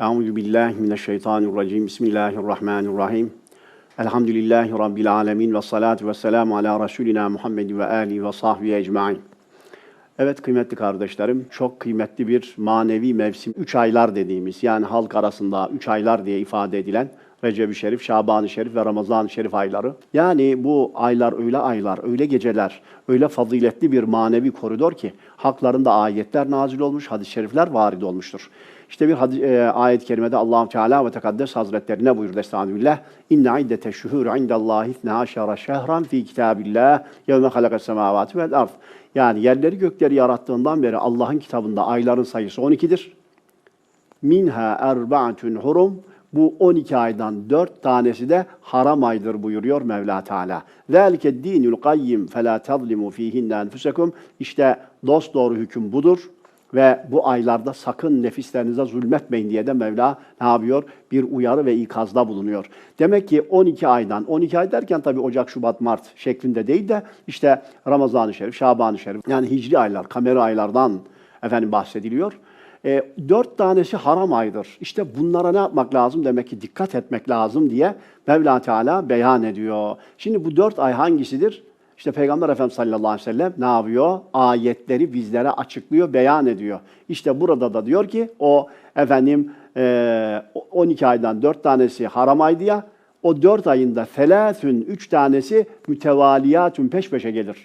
Euzu billahi mineşşeytanirracim. Bismillahirrahmanirrahim. Elhamdülillahi rabbil alamin ve salatu vesselamu ala resulina Muhammed ve ali ve sahbihi ecmaîn. Evet kıymetli kardeşlerim, çok kıymetli bir manevi mevsim. Üç aylar dediğimiz yani halk arasında üç aylar diye ifade edilen Recep-i Şerif, Şaban-ı Şerif ve Ramazan-ı Şerif ayları. Yani bu aylar öyle aylar, öyle geceler, öyle faziletli bir manevi koridor ki haklarında ayetler nazil olmuş, hadis-i şerifler varid olmuştur. İşte bir hadis, e, ayet-i kerimede Allah Teala ve Tekaddes Hazretleri ne buyurdu Estağfirullah? İnne iddete şuhur indallahi itne aşara şehran fi kitabillah yevme halakas semavati vel ard. Yani yerleri gökleri yarattığından beri Allah'ın kitabında ayların sayısı 12'dir. Minha erbaatun hurum. Bu 12 aydan 4 tanesi de haram aydır buyuruyor Mevla Teala. Zelike dinul kayyim fela tazlimu fihinne enfusekum. İşte dost doğru hüküm budur ve bu aylarda sakın nefislerinize zulmetmeyin diye de Mevla ne yapıyor? Bir uyarı ve ikazda bulunuyor. Demek ki 12 aydan, 12 ay derken tabii Ocak, Şubat, Mart şeklinde değil de işte Ramazan-ı Şerif, Şaban-ı Şerif yani hicri aylar, kamera aylardan efendim bahsediliyor. E, dört tanesi haram aydır. İşte bunlara ne yapmak lazım? Demek ki dikkat etmek lazım diye Mevla Teala beyan ediyor. Şimdi bu dört ay hangisidir? İşte Peygamber Efendimiz sallallahu aleyhi ve sellem ne yapıyor? Ayetleri bizlere açıklıyor, beyan ediyor. İşte burada da diyor ki o efendim e, 12 aydan 4 tanesi haram aydı ya, o 4 ayında felâthün 3 tanesi mütevaliyatün peş peşe gelir.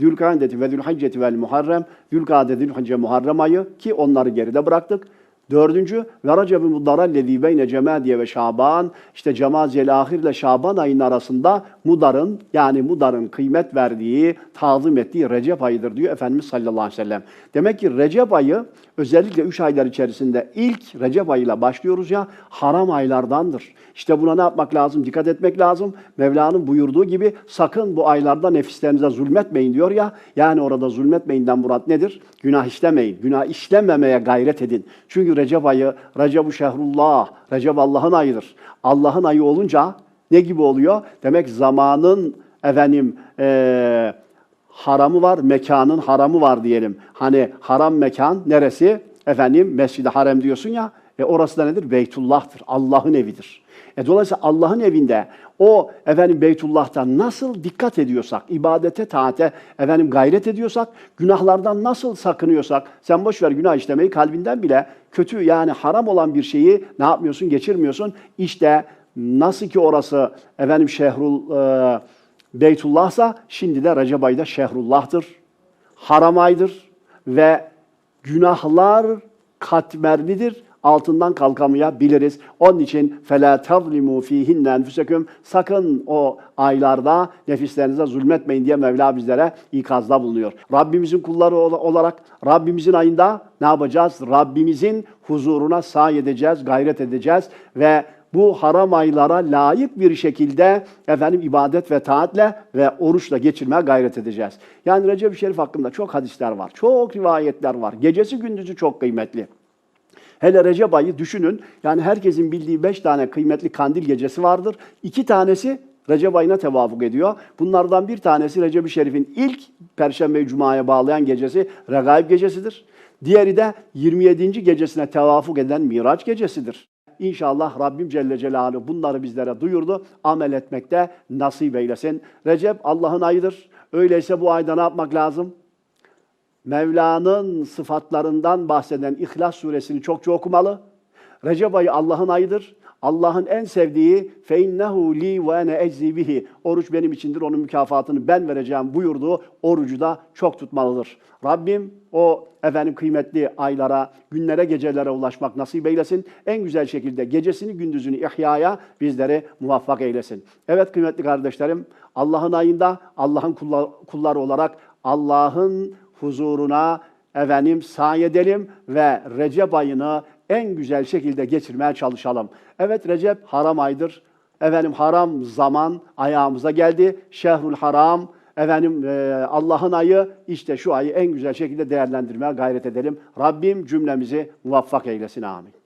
Zülkandeti ve Zülhacceti vel Muharrem, Zülkade, Zülhacce, Muharrem ayı ki onları geride bıraktık. Dördüncü ve Recep-i Mudar'a lezî beyne Cemadiye ve Şaban işte Cemaziyel Ahir ile Şaban ayının arasında Mudar'ın yani Mudar'ın kıymet verdiği, tazim ettiği Recep ayıdır diyor Efendimiz sallallahu aleyhi ve sellem. Demek ki Recep ayı özellikle üç aylar içerisinde ilk Recep ayıyla başlıyoruz ya haram aylardandır. İşte buna ne yapmak lazım? Dikkat etmek lazım. Mevla'nın buyurduğu gibi sakın bu aylarda nefislerinize zulmetmeyin diyor ya. Yani orada zulmetmeyinden murat nedir? Günah işlemeyin. Günah işlememeye gayret edin. Çünkü Recep ayı, Recep-u Şehrullah, Recep Allah'ın ayıdır. Allah'ın ayı olunca ne gibi oluyor? Demek zamanın efendim eee haramı var, mekanın haramı var diyelim. Hani haram mekan neresi? Efendim Mescid-i Harem diyorsun ya. E orası da nedir? Beytullah'tır. Allah'ın evidir. E dolayısıyla Allah'ın evinde o efendim Beytullah'ta nasıl dikkat ediyorsak, ibadete, taate efendim gayret ediyorsak, günahlardan nasıl sakınıyorsak, sen boş ver günah işlemeyi kalbinden bile kötü yani haram olan bir şeyi ne yapmıyorsun, geçirmiyorsun. İşte nasıl ki orası efendim şehrul e, Beytullah'sa şimdi de Recep ayda şehrullah'tır. Haram aydır ve günahlar katmerlidir Altından kalkamayabiliriz. Onun için فَلَا تَظْلِمُوا ف۪يهِنَّ enfusekum Sakın o aylarda nefislerinize zulmetmeyin diye Mevla bizlere ikazda bulunuyor. Rabbimizin kulları olarak Rabbimizin ayında ne yapacağız? Rabbimizin huzuruna sahi edeceğiz, gayret edeceğiz ve bu haram aylara layık bir şekilde efendim ibadet ve taatle ve oruçla geçirmeye gayret edeceğiz. Yani Recep-i Şerif hakkında çok hadisler var, çok rivayetler var. Gecesi gündüzü çok kıymetli. Hele Recep ayı düşünün. Yani herkesin bildiği beş tane kıymetli kandil gecesi vardır. İki tanesi Recep ayına tevafuk ediyor. Bunlardan bir tanesi Recep-i Şerif'in ilk Perşembe Cuma'ya bağlayan gecesi Regaib gecesidir. Diğeri de 27. gecesine tevafuk eden Miraç gecesidir. İnşallah Rabbim Celle Celaluhu bunları bizlere duyurdu. Amel etmekte nasip eylesin. Recep Allah'ın ayıdır. Öyleyse bu ayda ne yapmak lazım? Mevla'nın sıfatlarından bahseden İhlas suresini çokça okumalı. Recep ayı Allah'ın ayıdır. Allah'ın en sevdiği feinnehu li ve ene eczi. Oruç benim içindir, onun mükafatını ben vereceğim buyurduğu orucu da çok tutmalıdır. Rabbim o efendim kıymetli aylara, günlere, gecelere ulaşmak nasip eylesin. En güzel şekilde gecesini, gündüzünü ihyaya bizleri muvaffak eylesin. Evet kıymetli kardeşlerim, Allah'ın ayında Allah'ın kulları olarak Allah'ın huzuruna efendim sahi edelim ve Recep ayını en güzel şekilde geçirmeye çalışalım. Evet Recep haram aydır. Efendim haram zaman ayağımıza geldi. Şehrul haram, efendim e, Allah'ın ayı işte şu ayı en güzel şekilde değerlendirmeye gayret edelim. Rabbim cümlemizi muvaffak eylesin amin.